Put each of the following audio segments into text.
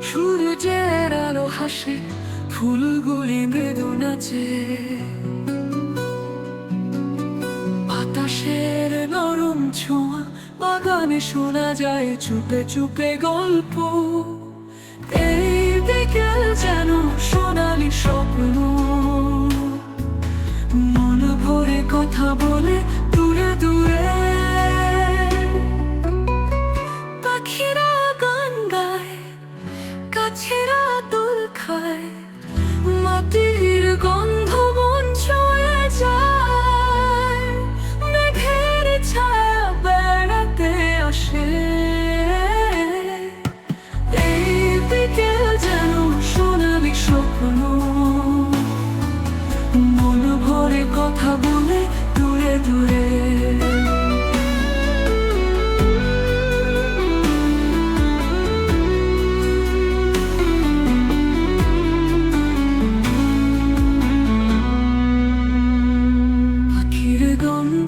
সূর্যের আলো হাসে, ফুলগুলি মৃদু নাচে। বাতাসের নরম ছোঁয়া, বাগানে শোনা যায় চুপে চুপে গল্প। এই বিকেল যেন সোনালি স্বপ্ন। মন ভরে কথা বলে, দূরে দূরে গাছেরা দোল খায়।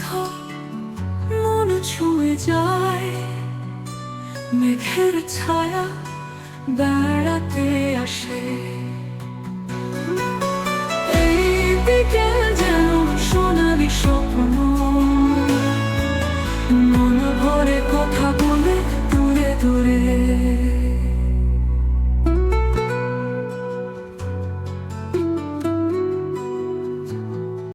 গন্ধ মন ছুঁয়ে যায়। মেঘের ছায়া বেড়াতে আসে। এই বিকেল